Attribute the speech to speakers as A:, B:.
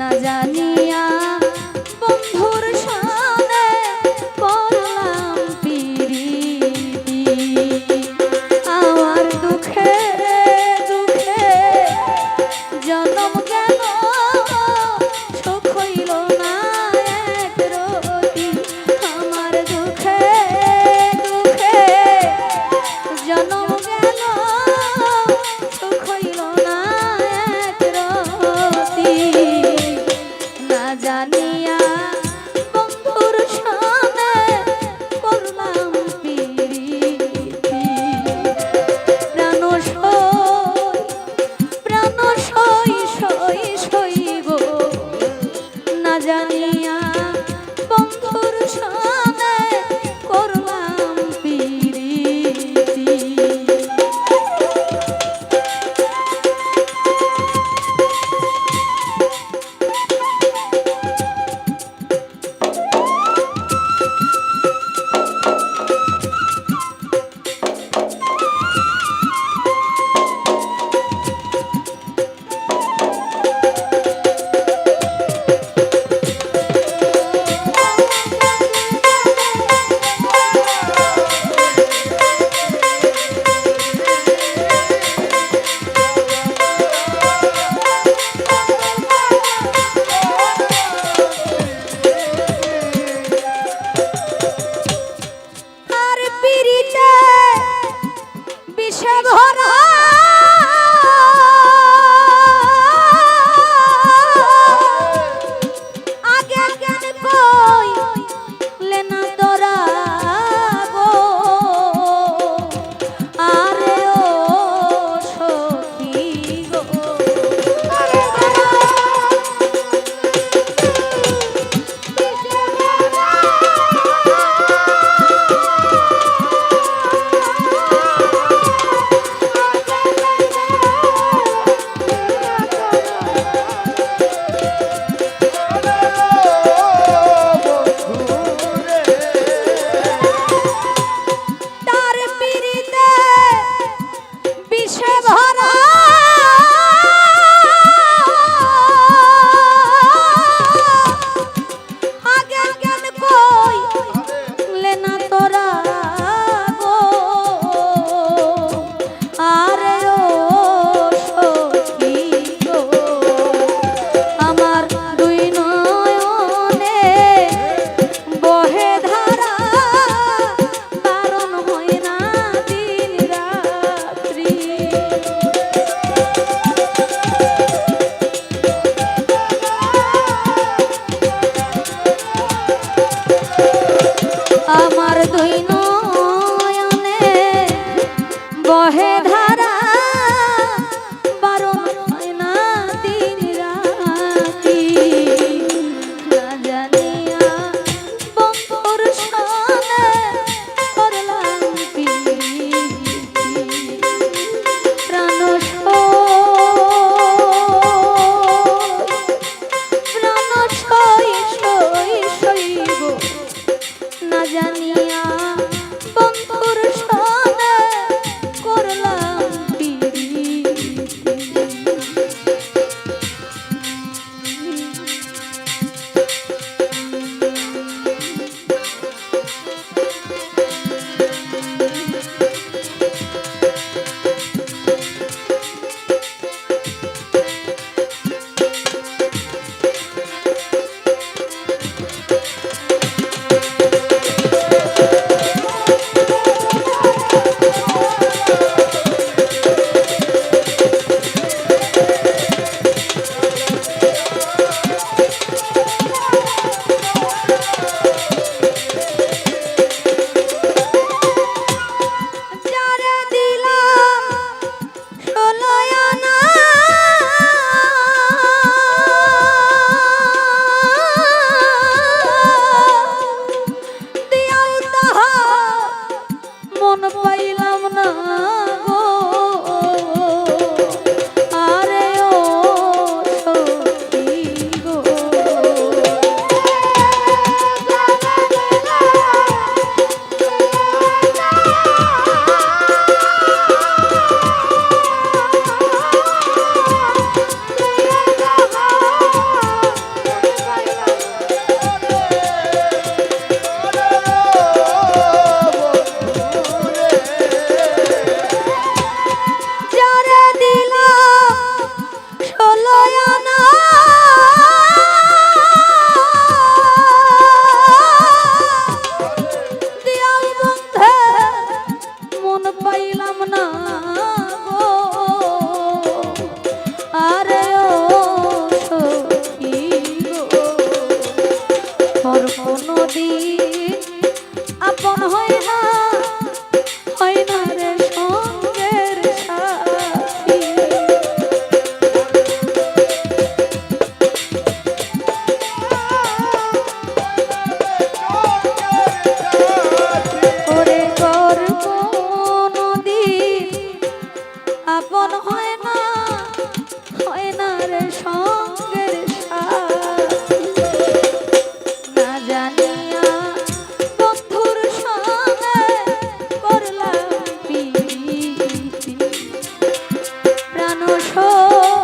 A: না জানিয়া বন্ধুর সাথে পড়লাম পিরিতি। আমার দুঃখে দুঃখে দিন আপন হয় না হয় না রে সঙ্গের সাথী। ওরে কর কোনো আপন হয় না হয় না রে সঙ্গের Oh.